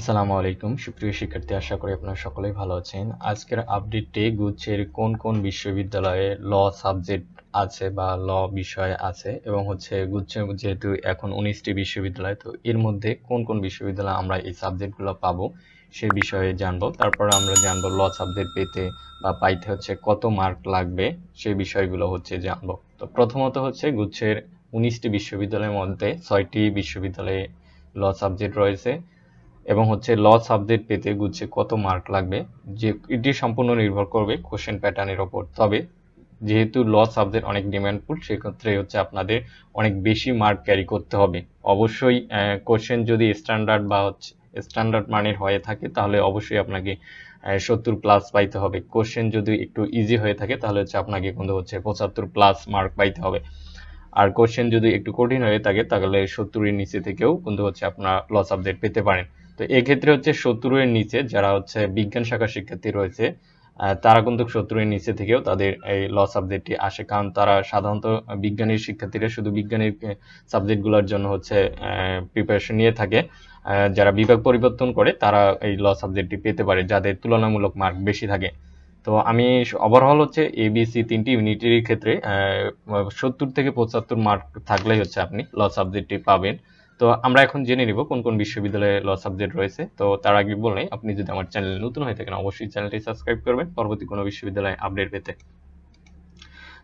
আসসালামু আলাইকুম। সুপ্রিয় শিক্ষার্থী, আশা করি আপনারা সকলেই ভালো আছেন। আজকের আপডেটে গুচ্ছের কোন কোন বিশ্ববিদ্যালয়ে ল সাবজেক্ট আছে বা ল বিষয় আছে এবং হচ্ছে গুচ্ছে যেহেতু এখন উনিশটি বিশ্ববিদ্যালয়, তো এর মধ্যে কোন কোন বিশ্ববিদ্যালয়ে আমরা এই সাবজেক্টগুলো পাবো সে বিষয়ে জানব। তারপর আমরা জানব ল সাবজেক্ট পেতে বা পাইতে হচ্ছে কত মার্ক লাগবে সেই বিষয়গুলো হচ্ছে জানব। তো প্রথমত হচ্ছে গুচ্ছের উনিশটি বিশ্ববিদ্যালয়ের মধ্যে ছয়টি বিশ্ববিদ্যালয়ে ল সাবজেক্ট রয়েছে। এবং হচ্ছে ল সাবজেক্ট পেতে গুচ্ছে কত মার্ক লাগবে, যে এটি সম্পূর্ণ নির্ভর করবে কোশ্চেন প্যাটার্নের ওপর। তবে যেহেতু ল সাবজেক্ট অনেক ডিমান্ডফুল সেক্ষেত্রে হচ্ছে আপনাদের অনেক বেশি মার্ক ক্যারি করতে হবে। অবশ্যই কোশ্চেন যদি স্ট্যান্ডার্ড বা হচ্ছে স্ট্যান্ডার্ড মানের হয়ে থাকে, তাহলে অবশ্যই আপনাকে সত্তর প্লাস পাইতে হবে। কোশ্চেন যদি একটু ইজি হয়ে থাকে, তাহলে হচ্ছে আপনাকে কিন্তু হচ্ছে পঁচাত্তর প্লাস মার্ক পাইতে হবে। আর কোশ্চেন যদি একটু কঠিন হয়ে থাকে, তাহলে সত্তরের নিচে থেকেও কিন্তু হচ্ছে আপনার ল সাবজেক্ট পেতে পারেন। তো এক্ষেত্রে হচ্ছে সত্তরের নিচে যারা হচ্ছে বিজ্ঞান শাখার শিক্ষার্থী রয়েছে তারা কিন্তু সত্তরের নিচে থেকেও তাদের এই ল সাবজেক্টটি আসে। কারণ তারা সাধারণত বিজ্ঞানের শিক্ষার্থীরা শুধু বিজ্ঞানের সাবজেক্টগুলোর জন্য হচ্ছে প্রিপারেশন নিয়ে থাকে। যারা বিভাগ পরিবর্তন করে তারা এই ল সাবজেক্টটি পেতে পারে, যাদের তুলনামূলক মার্ক বেশি থাকে। তো আমি ওভারঅল হচ্ছে এবিসি তিনটি ইউনিটের ক্ষেত্রে সত্তর থেকে পঁচাত্তর মার্ক থাকলেই হচ্ছে আপনি ল সাবজেক্টটি পাবেন। তো আমরা এখন জেনে নিব কোন কোন বিশ্ববিদ্যালয়ে ল সাবজেক্ট রয়েছে। তো তার আগে বললেই, আপনি যদি আমার চ্যানেল নতুন হয়ে থাকেন, অবশ্যই চ্যানেলটি সাবস্ক্রাইব করবেন পরবর্তী কোনো বিশ্ববিদ্যালয়ে আপডেট পেতে।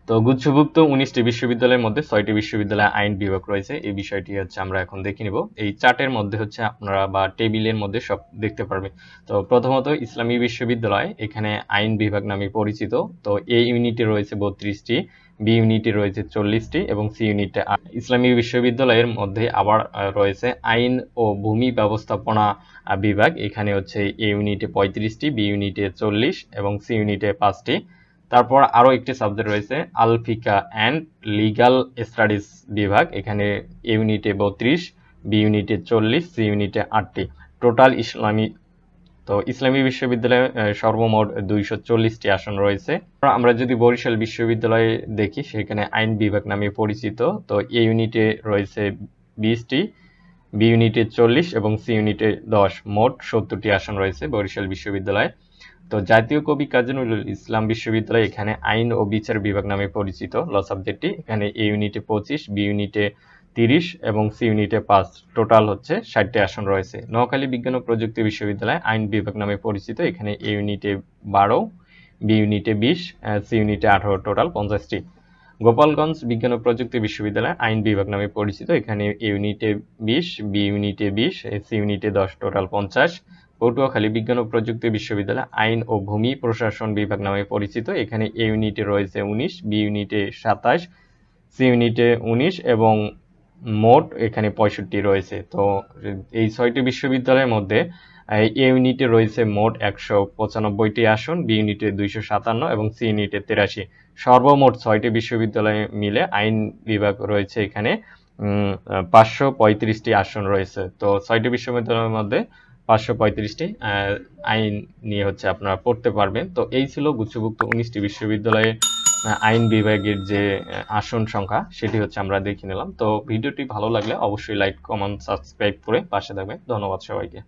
তো গুচ্ছভুক্ত উনিশটি বিশ্ববিদ্যালয়ের মধ্যে ছয়টি বিশ্ববিদ্যালয়ে আইন বিভাগ রয়েছে। এই বিষয়টি হচ্ছে আমরা এখন দেখে নিব। এই চার্টের মধ্যে হচ্ছে আপনারা বা টেবিলের মধ্যে সব দেখতে পারবে তো প্রথমত ইসলামী বিশ্ববিদ্যালয়, এখানে আইন বিভাগ নামে পরিচিত। তো এই ইউনিটে রয়েছে বত্রিশটি। বি ইউনিটে রয়েছে চল্লিশটি এবং সি ইউনিটে ইসলামী বিশ্ববিদ্যালয়ের মধ্যে আবার রয়েছে আইন ও ভূমি ব্যবস্থাপনা বিভাগ। এখানে হচ্ছে এ ইউনিটে পঁয়ত্রিশটি, বি ইউনিটে চল্লিশ এবং সি ইউনিটে পাঁচটি। তারপর আরও একটি সাবজেক্ট রয়েছে, আলফিকা অ্যান্ড লিগাল স্টাডিজ বিভাগ। এখানে এ ইউনিটে বত্রিশ, বি ইউনিটে চল্লিশ, সি ইউনিটে আটটি। টোটাল ইসলামী তো ইসলামী বিশ্ববিদ্যালয়ে সর্বমোট দুইশো চল্লিশটি আসন রয়েছে। আমরা যদি বরিশাল বিশ্ববিদ্যালয়ে দেখি, সেখানে আইন বিভাগ নামে পরিচিত। তো এ ইউনিটে রয়েছে বিশটি, বি ইউনিটে চল্লিশ এবং সি ইউনিটে দশ। মোট সত্তরটি আসন রয়েছে বরিশাল বিশ্ববিদ্যালয়ে। তো জাতীয় কবি কাজী নজরুল ইসলাম বিশ্ববিদ্যালয় এখানে আইন ও বিচার বিভাগ নামে পরিচিত। ল সাবজেক্টটি এখানে এ ইউনিটে পঁচিশ, বি ইউনিটে তিরিশ এবং সি ইউনিটে পাঁচ। টোটাল হচ্ছে ষাটটি আসন রয়েছে। নোয়াখালী বিজ্ঞান ও প্রযুক্তি বিশ্ববিদ্যালয় আইন বিভাগ নামে পরিচিত। এখানে এ ইউনিটে বারো, বি ইউনিটে বিশ সি ইউনিটে আঠারো, টোটাল পঞ্চাশটি। গোপালগঞ্জ বিজ্ঞান ও প্রযুক্তি বিশ্ববিদ্যালয় আইন বিভাগ নামে পরিচিত। এখানে এ ইউনিটে বিশ, বি ইউনিটে বিশ সি ইউনিটে দশ, টোটাল পঞ্চাশ। পটুয়াখালী বিজ্ঞান ও প্রযুক্তি বিশ্ববিদ্যালয় আইন ও ভূমি প্রশাসন বিভাগ নামে পরিচিত। এখানে এ ইউনিটে রয়েছে উনিশ, বি ইউনিটে সাতাশ, সি ইউনিটে উনিশ এবং মোট এখানে পঁয়ষট্টি রয়েছে। তো এই ছয়টি বিশ্ববিদ্যালয়ের মধ্যে এ ইউনিটে রয়েছে মোট একশো পঁচানব্বইটি আসন, বি ইউনিটে দুইশো সাতান্ন এবং সি ইউনিটে তেরাশি। সর্বমোট ছয়টি বিশ্ববিদ্যালয় মিলে আইন বিভাগ রয়েছে এখানে পাঁচশো পঁয়ত্রিশটি আসন রয়েছে। তো ছয়টি বিশ্ববিদ্যালয়ের মধ্যে পাঁচশো পঁয়ত্রিশটি আইন নিয়ে হচ্ছে আপনারা পড়তে পারবেন। তো এই ছিল গুচ্ছভুক্ত উনিশটি বিশ্ববিদ্যালয়ের আইন বিভাগের যে আসন সংখ্যা, সেটি হচ্ছে আমরা দেখে নিলাম। তো ভিডিওটি ভালো লাগলে অবশ্যই লাইক কমেন্ট সাবস্ক্রাইব করে পাশে থাকবেন। ধন্যবাদ সবাইকে।